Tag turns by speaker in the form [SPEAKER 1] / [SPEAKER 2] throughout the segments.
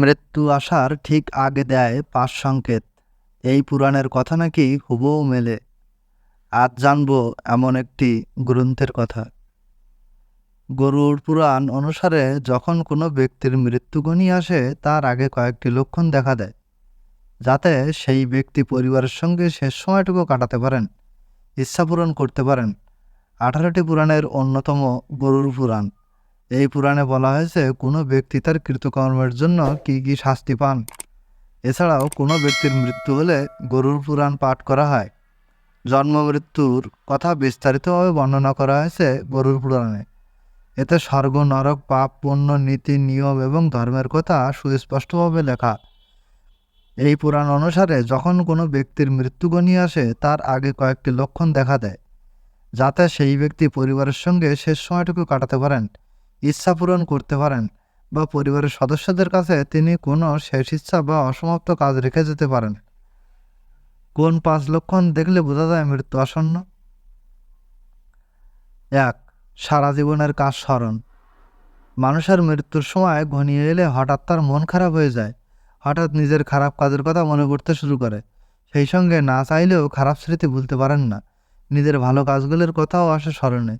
[SPEAKER 1] মৃত্যু আসার ঠিক আগে দেয় পাঁচ সংকেত। এই পুরাণের কথা নাকি হুবহু মেলে। আজ জানব এমন একটি গ্রন্থের কথা। গরুর পুরাণ অনুসারে যখন কোনো ব্যক্তির মৃত্যুগণী আসে, তার আগে কয়েকটি লক্ষণ দেখা দেয়, যাতে সেই ব্যক্তি পরিবারের সঙ্গে শেষ সময়টুকু কাটাতে পারেন, ইচ্ছা পূরণ করতে পারেন। আঠারোটি পুরাণের অন্যতম গরুর পুরাণ। এই পুরাণে বলা হয়েছে, কোনো ব্যক্তি তার কৃতকর্মের জন্য কী কী শাস্তি পান। এছাড়াও কোনো ব্যক্তির মৃত্যু হলে গরুর পুরাণ পাঠ করা হয়। জন্ম মৃত্যুর কথা বিস্তারিতভাবে বর্ণনা করা হয়েছে গরুর পুরাণে। এতে স্বর্গ, নরক, পাপ, পুণ্য, নীতি, নিয়ম এবং ধর্মের কথা সুস্পষ্টভাবে লেখা। এই পুরাণ অনুসারে যখন কোনো ব্যক্তির মৃত্যু মৃত্যুগণী আসে, তার আগে কয়েকটি লক্ষণ দেখা দেয়, যাতে সেই ব্যক্তি পরিবারের সঙ্গে শেষ সময়টুকু কাটাতে পারেন। ইচ্ছা পূরণ করতে পারেন বা পরিবারের সদস্যদের কাছে তিনি কোনো শেষ ইচ্ছা বা অসমাপ্ত কাজ রেখে যেতে পারেন। কোন পাঁচ লক্ষণ দেখলে বোঝা যায় মৃত্যু আসন্ন? এক, সারা জীবনের কাজ স্মরণ। মানুষের মৃত্যুর সময় ঘনিয়ে এলে হঠাৎ তার মন খারাপ হয়ে যায়। হঠাৎ নিজের খারাপ কাজের কথা মনে করতে শুরু করে। সেই সঙ্গে না চাইলেও খারাপ স্মৃতি ভুলতে পারেন না। নিজের ভালো কাজগুলোর কথাও আসে স্মরণে।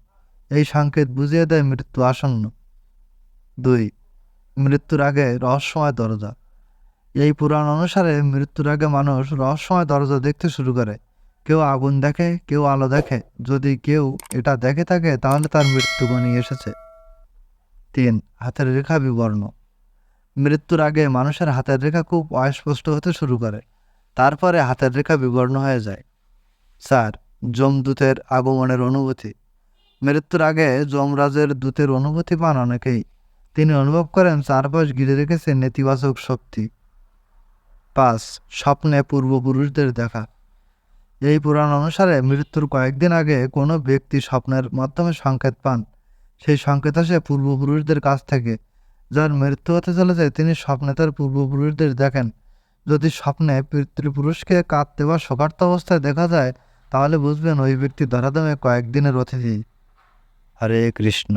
[SPEAKER 1] এই সংকেত বুঝিয়ে দেয় মৃত্যু আসন্ন। দুই, মৃত্যুর আগে রহস্যময় দরজা। এই পুরাণ অনুসারে মৃত্যুর আগে মানুষ রহস্যময় দরজা দেখতে শুরু করে। কেউ আগুন দেখে, কেউ আলো দেখে। যদি কেউ এটা দেখে থাকে, তাহলে তার মৃত্যু ঘনিয়ে এসেছে। তিন, হাতের রেখা বিবর্ণ। মৃত্যুর আগে মানুষের হাতের রেখা খুব অস্পষ্ট হতে শুরু করে। তারপরে হাতের রেখা বিবর্ণ হয়ে যায়। চার, যমদূতের আগমনের অনুভূতি। মৃত্যুর আগে যমরাজের দূতের অনুভূতি পান অনেকেই। তিনি অনুভব করেন চারপাশ ঘিরে রেখেছে নেতিবাচক শক্তি। পাঁচ, স্বপ্নে পূর্বপুরুষদের দেখা। এই পুরাণ অনুসারে মৃত্যুর কয়েকদিন আগে কোনো ব্যক্তি স্বপ্নের মাধ্যমে সংকেত পান। সেই সংকেত আসে পূর্বপুরুষদের কাছ থেকে। যার মৃত্যু হতে চলেছে, তিনি স্বপ্নে তার পূর্বপুরুষদের দেখেন। যদি স্বপ্নে পিতৃপুরুষকে কাঁদতে বা শোকার্ত অবস্থায় দেখা যায়, তাহলে বুঝবেন ওই ব্যক্তি ধরাধামে কয়েকদিনের অতিথি। হরে কৃষ্ণ।